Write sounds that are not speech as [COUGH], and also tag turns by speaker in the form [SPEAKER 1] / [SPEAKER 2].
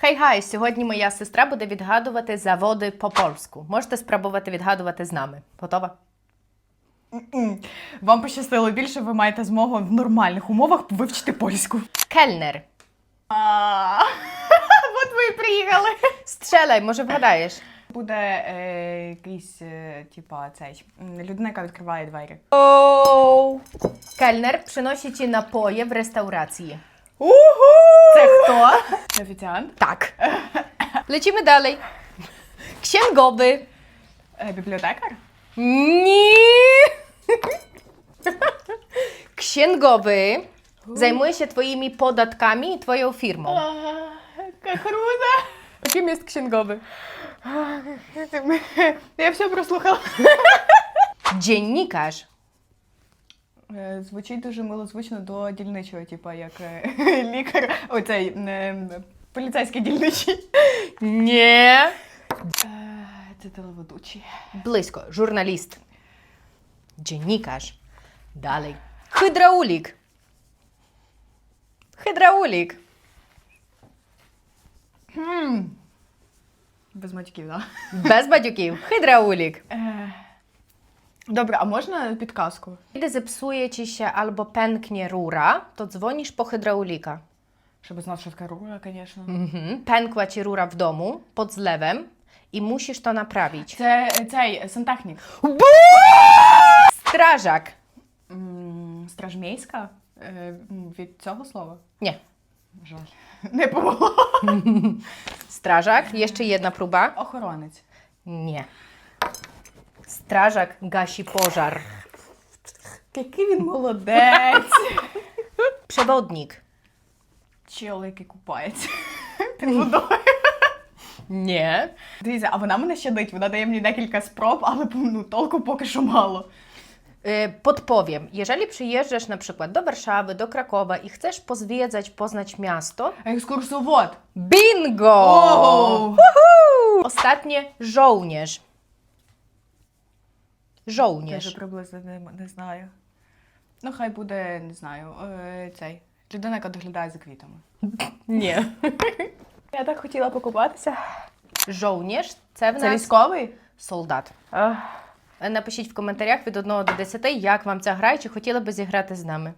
[SPEAKER 1] Хай хай! Сьогодні моя сестра буде відгадувати заводи по польську. Можете спробувати відгадувати з нами. Готова?
[SPEAKER 2] М-м. Вам пощастило більше, ви маєте змогу в нормальних умовах вивчити польську.
[SPEAKER 1] Кельнер.
[SPEAKER 2] А, [LAUGHS] От ви і приїхали.
[SPEAKER 1] Стріляй, може вгадаєш.
[SPEAKER 2] Буде е, якийсь, е, типа, цей м, людина, яка відкриває двері.
[SPEAKER 1] Оу. Кельнер приносить напої в реставрації.
[SPEAKER 2] Угу!
[SPEAKER 1] Це хто?
[SPEAKER 2] Офіціант,
[SPEAKER 1] Так. Lecimy dalej. Księgowy.
[SPEAKER 2] е, бібліотекар,
[SPEAKER 1] Ні. [LAUGHS] Księgowy zajmuje się twoimi podatkami i twoją firmą.
[SPEAKER 2] Яка круто!
[SPEAKER 1] Kim jest księgowy?
[SPEAKER 2] Я все прослухала.
[SPEAKER 1] Dziennikarz.
[SPEAKER 2] Е, звучить дуже милозвучно до дільничого, типу, як е, [LAUGHS] лікар, оцей е, поліцейський дільничий. Ні. Це телеведучий.
[SPEAKER 1] Близько, журналіст. Дженікаш. Далі. Хидраулік.
[SPEAKER 2] Хидраулік. Без матюків, так?
[SPEAKER 1] Без матюків. Хидраулік.
[SPEAKER 2] Е, Добре, а можна підказку?
[SPEAKER 1] Kiedy zepsuje ci się albo pęknie rura, to dzwonisz po hydraulika.
[SPEAKER 2] Щоб знав, що таке рура, звісно.
[SPEAKER 1] Mhm. Pękła ci rura w domu pod zlewem i musisz to naprawić.
[SPEAKER 2] Це е, цей сантехнік.
[SPEAKER 1] Strażak.
[SPEAKER 2] М, Стражмейська? Е, м, Від цього слова?
[SPEAKER 1] Nie.
[SPEAKER 2] Жаль. Не [LAUGHS] було.
[SPEAKER 1] Strażak. Jeszcze jedna próba.
[SPEAKER 2] Охоронець.
[SPEAKER 1] Nie. Strażak gasi pożar.
[SPEAKER 2] Який він молодець.
[SPEAKER 1] Przewodnik.
[SPEAKER 2] Чел, який купається. Під водою.
[SPEAKER 1] Nie.
[SPEAKER 2] Дивіться, а вона мене щадить, вона дає мені декілька спроб, але ну, толку поки що мало.
[SPEAKER 1] Y, Podpowiem, jeżeli przyjeżdżasz na przykład do Warszawy, do Krakowa i chcesz pozwiedzać, poznać miasto,
[SPEAKER 2] Екскурсовод.
[SPEAKER 1] bingo!
[SPEAKER 2] Оу!
[SPEAKER 1] Uhu! Ostatnie żołnierz. Żołnierz.
[SPEAKER 2] вже приблизно не, не знаю. Ну, хай буде, не знаю, е, цей. Людина, яка доглядає за квітами.
[SPEAKER 1] Nie. [LAUGHS]
[SPEAKER 2] Я так хотіла покупатися.
[SPEAKER 1] Żołnierz, це в
[SPEAKER 2] Це
[SPEAKER 1] нас
[SPEAKER 2] військовий?
[SPEAKER 1] солдат. Напишіть в коментарях від 1 до 10, як вам ця гра і чи хотіли би зіграти з нами.